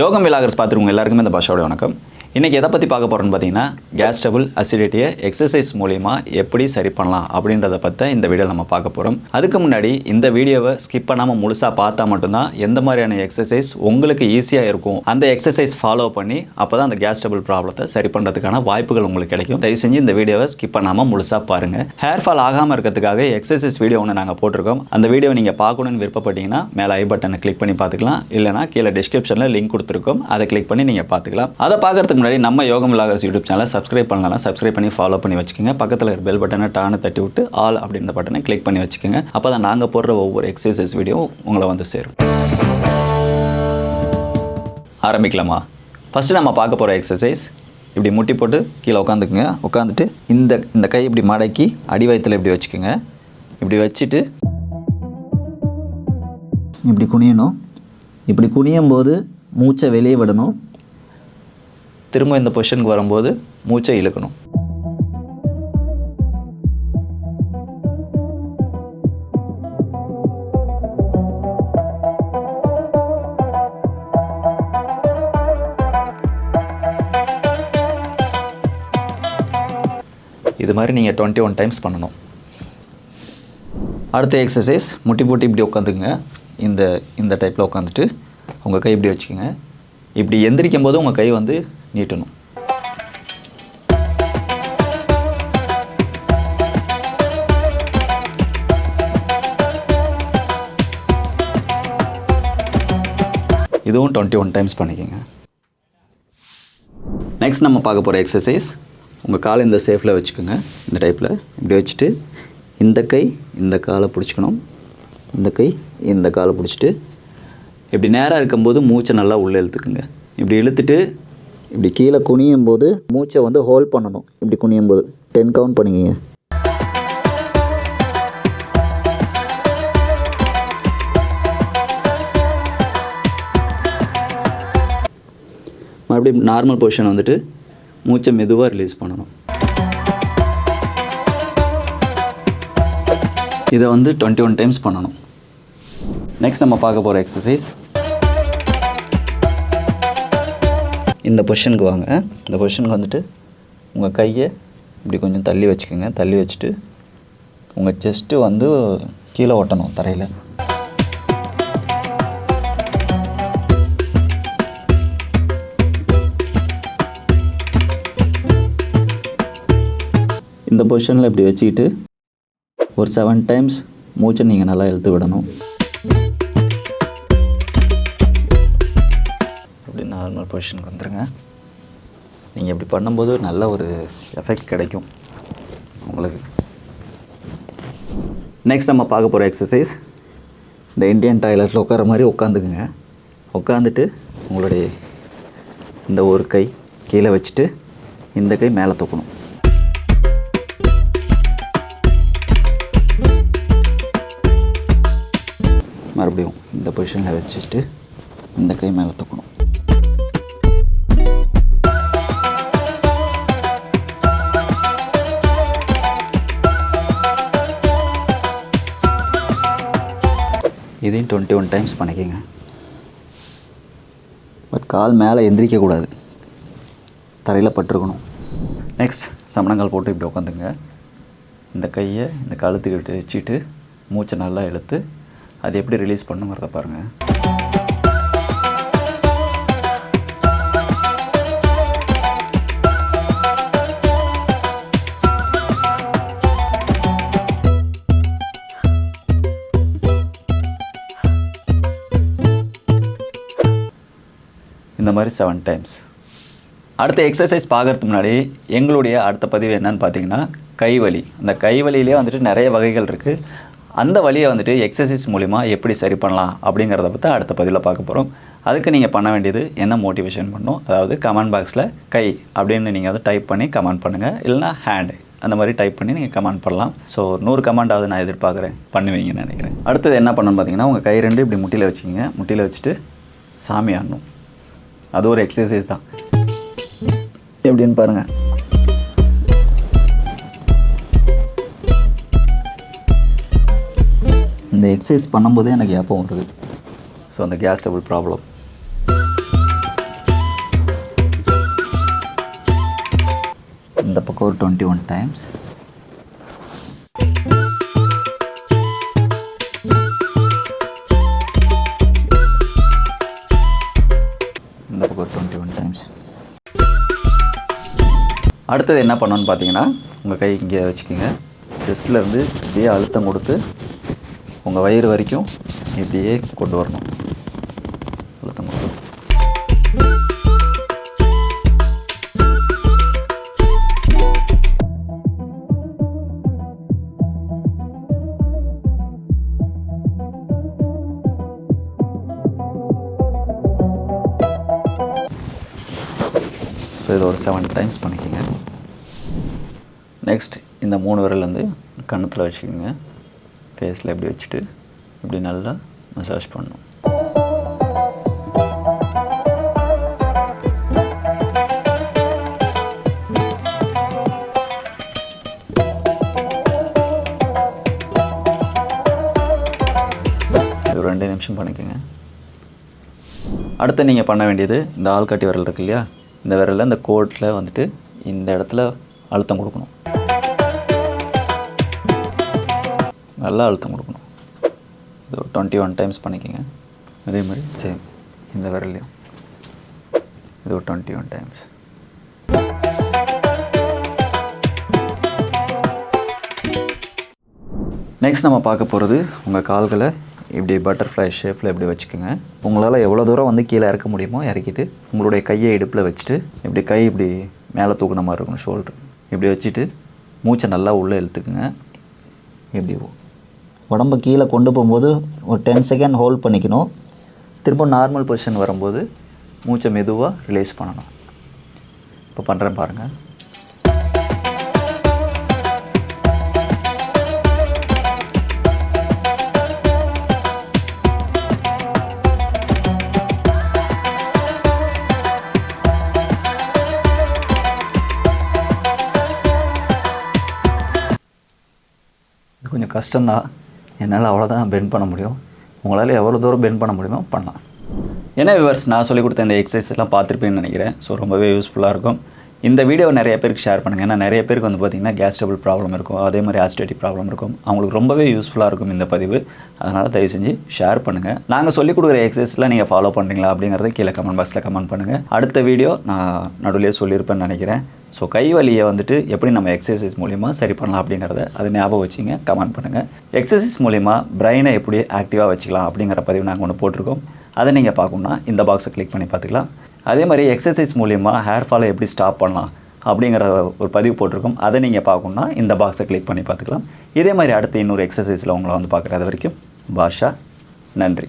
யோகம் விலாகர்ஸ் பார்த்துருவங்க எல்லாருக்குமே இந்த பாஷாவோட வணக்கம். இன்றைக்கி எதை பற்றி பார்க்க போகிறோன்னு பார்த்தீங்கன்னா கேஸ் டபுள் அசிடிட்டியை எக்ஸசைஸ் மூலிமா எப்படி சரி பண்ணலாம் அப்படின்றத பற்றி இந்த வீடியோ நம்ம பார்க்க போகிறோம் அதுக்கு முன்னாடி இந்த வீடியோவை ஸ்கிப் பண்ணாமல் முழுசாக பார்த்தா மட்டும்தான் எந்த மாதிரியான எக்ஸசைஸ் உங்களுக்கு ஈஸியாக இருக்கும். அந்த எக்ஸசைஸ் ஃபாலோ பண்ணி அப்போ தான் அந்த கேஸ் டபுள் ப்ராப்ளத்தை சரி பண்ணுறதுக்கான வாய்ப்புகள் உங்களுக்கு கிடைக்கும். தயவு செஞ்சு இந்த வீடியோவை ஸ்கிப் பண்ணாமல் முழுசாக பாருங்கள் ஹேர் ஃபால் ஆகாமல் இருக்கிறதுக்காக எக்ஸசைஸ் வீடியோ ஒன்று நாங்கள் போட்டிருக்கோம். அந்த வீடியோ நீங்கள் பார்க்கணுன்னு விருப்பப்பட்டீங்கன்னா மேலே ஐ பட்டனை கிளிக் பண்ணி பார்த்துக்கலாம். இல்லைனா கீழே டிஸ்கிரிப்ஷனில் லிங்க் கொடுத்துருக்கோம். அதை கிளிக் பண்ணி நீங்கள் பார்த்துக்கலாம். அதை பார்க்கறதுக்கு முன்னாடி நம்ம யோகம் விலாகர்ஸ் யூடியூப் சேனலை சப்ஸ்கிரைப் பண்ணலாம் சப்ஸ்கிரைப் பண்ணி ஃபாலோ பண்ணி வச்சுக்கோங்க. பக்கத்தில் இருக்கிற பெல் பட்டனை டானை தட்டி விட்டு ஆல் அப்படின்ற பட்டனை கிளிக் பண்ணி வச்சுக்கோங்க. அப்போ தான் நாங்கள் போடுற ஒவ்வொரு எக்ஸசைஸ் வீடியோவும் உங்களை வந்து சேரும். ஆரம்பிக்கலாமா? ஃபஸ்ட்டு நம்ம பார்க்க போகிற எக்ஸசைஸ் இப்படி முட்டி போட்டு கீழே உட்காந்துக்குங்க. உட்காந்துட்டு இந்த இந்த கை இப்படி மடக்கி அடி வயித்துல இப்படி வச்சுக்கோங்க. இப்படி வச்சுட்டு இப்படி குனியணும். இப்படி குனியும் போது மூச்சை வெளியே விடணும். திரும்ப இந்த பொசிஷனுக்கு வரும்போது மூச்சை இழுக்கணும். இது மாதிரி நீங்கள் டுவெண்ட்டி ஒன் டைம்ஸ் பண்ணணும். அடுத்த எக்ஸசைஸ் முட்டி போட்டு இப்படி உட்காந்துக்குங்க. இந்த இந்த டைப்பில் உட்காந்துட்டு உங்கள் கை இப்படி வச்சுக்கோங்க. இப்படி எந்திரிக்கும் போது உங்கள் கை வந்து நீட்டணும். இதுவும் டுவெண்ட்டி ஒன் டைம்ஸ் பண்ணிக்கோங்க. நெக்ஸ்ட் நம்ம பார்க்க போகிற எக்ஸசைஸ் உங்கள் காலை இந்த சேஃபில் வச்சுக்கோங்க. இந்த டைப்பில் இப்படி வச்சுட்டு இந்த கை இந்த காலை பிடிச்சிக்கணும். இந்த கை இந்த காலை பிடிச்சிட்டு இப்படி நேராக இருக்கும்போது மூச்சை நல்லா உள்ளே இழுத்துக்குங்க. இப்படி இழுத்துட்டு இப்படி கீழே குனியும் போது மூச்சை வந்து ஹோல்ட் பண்ணணும். இப்படி குனியும் போது டென் கவுண்ட் பண்ணிக்கிங்க. மறுபடியும் நார்மல் பொசிஷன் வந்துட்டு மூச்சை மெதுவாக ரிலீஸ் பண்ணணும். இதை வந்து டுவெண்ட்டி ஒன் டைம்ஸ் பண்ணணும். நெக்ஸ்ட் நம்ம பார்க்க போகிற எக்ஸசைஸ் இந்த பொஷனுக்கு வாங்க. இந்த பொஷனுக்கு வந்துட்டு உங்கள் கையை இப்படி கொஞ்சம் தள்ளி வச்சுக்கோங்க. தள்ளி வச்சுட்டு உங்கள் செஸ்ட்டு வந்து கீழே ஒட்டணும் தரையில். இந்த பொசிஷனில் இப்படி வச்சுக்கிட்டு ஒரு செவன் டைம்ஸ் மூச்சை நீங்கள் நல்லா இழுத்து விடணும். நார்மல் பொசிஷனுக்கு வந்துடுங்க நீங்கள் இப்படி பண்ணும்போது நல்ல ஒரு எஃபெக்ட் கிடைக்கும் உங்களுக்கு. நெக்ஸ்ட் நம்ம பார்க்க போகிற எக்ஸசைஸ் இந்த இந்தியன் டாய்லெட்டில் உட்கார மாதிரி உட்காந்துக்குங்க உட்காந்துட்டு உங்களுடைய இந்த ஒரு கை கீழே வச்சுட்டு இந்த கை மேலே தூக்கணும். மறுபடியும் இந்த பொசிஷனில் வச்சுட்டு இந்த கை மேலே தூக்கணும். இதையும் டுவெண்ட்டி ஒன் டைம்ஸ் பண்ணிக்கோங்க. பட் கால் மேலே எந்திரிக்கக்கூடாது தரையில் பட்டிருக்கணும். நெக்ஸ்ட் சமணங்கால் போட்டு இப்படி உட்காந்துங்க இந்த கையை இந்த கழுத்துக்கிட்டு வச்சுட்டு மூச்சை நல்லா இழுத்து அது எப்படி ரிலீஸ் பண்ணுங்கிறத பாருங்கள் இந்த மாதிரி செவன் டைம்ஸ் அடுத்த எக்ஸசைஸ் பார்க்கறதுக்கு முன்னாடி எங்களுடைய அடுத்த பதிவு என்னன்னு பார்த்தீங்கன்னா கைவலி. அந்த கைவலியிலே வந்துட்டு நிறைய வகைகள் இருக்குது அந்த வழியை வந்துட்டு எக்ஸசைஸ் மூலிமா எப்படி சரி பண்ணலாம் அப்படிங்கிறத பற்றி அடுத்த பதிவில் பார்க்க போகிறோம் அதுக்கு நீங்கள் பண்ண வேண்டியது என்ன மோட்டிவேஷன் பண்ணணும் அதாவது கமெண்ட் பாக்ஸில் கை அப்படின்னு நீங்கள் வந்து டைப் பண்ணி கமெண்ட் பண்ணுங்கள் இல்லைனா ஹேண்டு அந்த மாதிரி டைப் பண்ணி நீங்கள் கமெண்ட் பண்ணலாம். ஸோ நூறு கமெண்டாவது நான் எதிர்பார்க்குறேன். பண்ணுவீங்கன்னு நினைக்கிறேன். அடுத்தது என்ன பண்ணணும்னு பார்த்தீங்கன்னா உங்கள் கை ரெண்டு இப்படி முட்டியில் வச்சுக்கிங்க. முட்டியில் வச்சுட்டு சாமி ஆடணும். அது ஒரு எக்ஸசைஸ் தான். எப்படின்னு பாருங்கள் இந்த எக்ஸசைஸ் பண்ணும்போதே எனக்கு ஏப்பம் வருது. ஸோ அந்த கேஸ் டபுள் ப்ராப்ளம் இந்த பக்கம் ஒரு டுவெண்ட்டி ஒன் டைம்ஸ் அடுத்தது என்ன பண்ணணும்னு பார்த்தீங்கன்னா உங்கள் கை இங்கே வச்சுக்கோங்க. செஸ்ட்லேருந்து இப்படியே அழுத்தம் கொடுத்து உங்கள் வயிறு வரைக்கும் இப்படியே கொண்டு வரணும். அழுத்தம் கொடுத்து. ஸோ இது ஒரு செவன் டைம்ஸ் பண்ணிக்கோங்க. நெக்ஸ்ட் இந்த மூணு விரல் வந்து கன்னத்தில் வச்சுக்கோங்க. ஃபேஸில் இப்படி வச்சுட்டு இப்படி நல்லா மசாஜ் பண்ணணும். ஒரு ரெண்டு நிமிஷம் பண்ணிக்கோங்க. அடுத்து நீங்கள் பண்ண வேண்டியது இந்த ஆள்காட்டி விரல் இருக்கு இல்லையா? இந்த விரலில் இந்த கோட்டில் வந்துட்டு இந்த இடத்துல அழுத்தம் கொடுக்கணும். நல்லா அழுத்தம் கொடுக்கணும். இது ஒரு டுவெண்ட்டி ஒன் டைம்ஸ் பண்ணிக்கோங்க. அதே மாதிரி சேம் இந்த விரல்லையும். இது ஒரு டுவெண்ட்டி ஒன் டைம்ஸ் நெக்ஸ்ட் நம்ம பார்க்க போகிறது உங்கள் கால்களை இப்படி பட்டர்ஃப்ளை ஷேப்பில் இப்படி வச்சுக்கோங்க. உங்களால் எவ்வளோ தூரம் வந்து கீழே இறக்க முடியுமோ இறக்கிட்டு உங்களுடைய கையை இடுப்பில் வச்சுட்டு இப்படி கை இப்படி மேலே தூக்குன மாதிரி இருக்கணும் ஷோல்டர் இப்படி வச்சுட்டு மூச்சை நல்லா உள்ளே இழுத்துக்குங்க. இப்படி உடம்ப கீழே கொண்டு போகும்போது ஒரு டென் செகண்ட் ஹோல்ட் பண்ணிக்கணும். திரும்ப நார்மல் பொசிஷன் வரும்போது மூச்சை மெதுவாக ரிலீஸ் பண்ணணும். இப்போ பண்ணுறேன் பாருங்கள் கஷ்டம்தான். என்னால் அவ்வளோதான் பெண்ட் பண்ண முடியும். உங்களால் எவ்வளோ தூரம் பெண்ட் பண்ண முடியுமோ பண்ணலாம். என்ன விவர்ஸ் நான் சொல்லிக் கொடுத்த இந்த எக்ஸசைஸ் எல்லாம் பார்த்துருப்பேன்னு நினைக்கிறேன். ஸோ ரொம்பவே யூஸ்ஃபுல்லாக இருக்கும். இந்த வீடியோவை நிறைய பேருக்கு ஷேர் பண்ணுங்கள் ஏன்னா நிறைய பேருக்கு வந்து பார்த்திங்கன்னா கேஸ் டபுள் ப்ராப்ளம் இருக்கும். அதே மாதிரி ஆஸ்டிட்டி ப்ராப்ளம் இருக்கும். அவங்களுக்கு ரொம்பவே யூஸ்ஃபுல்லாக இருக்கும் இந்த பதிவு. அதனால் தயவு செஞ்சு ஷேர் பண்ணுங்கள் நாங்கள் சொல்லிக் கொடுக்குற எக்ஸசைஸ்லாம் நீங்கள் ஃபாலோ பண்ணுறீங்களா அப்படிங்கிறத கீழே கமெண்ட் பாக்ஸில் கமெண்ட் பண்ணுங்கள் அடுத்த வீடியோ நான் நடுவிலே சொல்லியிருப்பேன்னு நினைக்கிறேன். ஸோ கை வலியை வந்துட்டு எப்படி நம்ம எக்ஸசைஸ் மூலிமா சரி பண்ணலாம் அப்படிங்கிறத அது ஞாபகம் வச்சுங்க. கமெண்ட் பண்ணுங்கள் எக்ஸசைஸ் மூலிமா பிரெயினை எப்படி ஆக்டிவாக வச்சுக்கலாம் அப்படிங்கிற பதிவு நாங்கள் ஒன்று போட்டிருக்கோம். அதை நீங்கள் பார்க்கணுன்னா இந்த பாக்ஸை கிளிக் பண்ணி பார்த்துக்கலாம். அதே மாதிரி எக்ஸசைஸ் மூலிமா ஹேர் ஃபாலை எப்படி ஸ்டாப் பண்ணலாம் அப்படிங்கிற ஒரு பதிவு போட்டிருக்கோம். அதை நீங்கள் பார்க்கணுன்னா இந்த பாக்ஸை கிளிக் பண்ணி பார்த்துக்கலாம். இதே மாதிரி அடுத்து இன்னொரு எக்ஸசைஸில் உங்களை வந்து பார்க்குறது வரைக்கும் பாஷா நன்றி.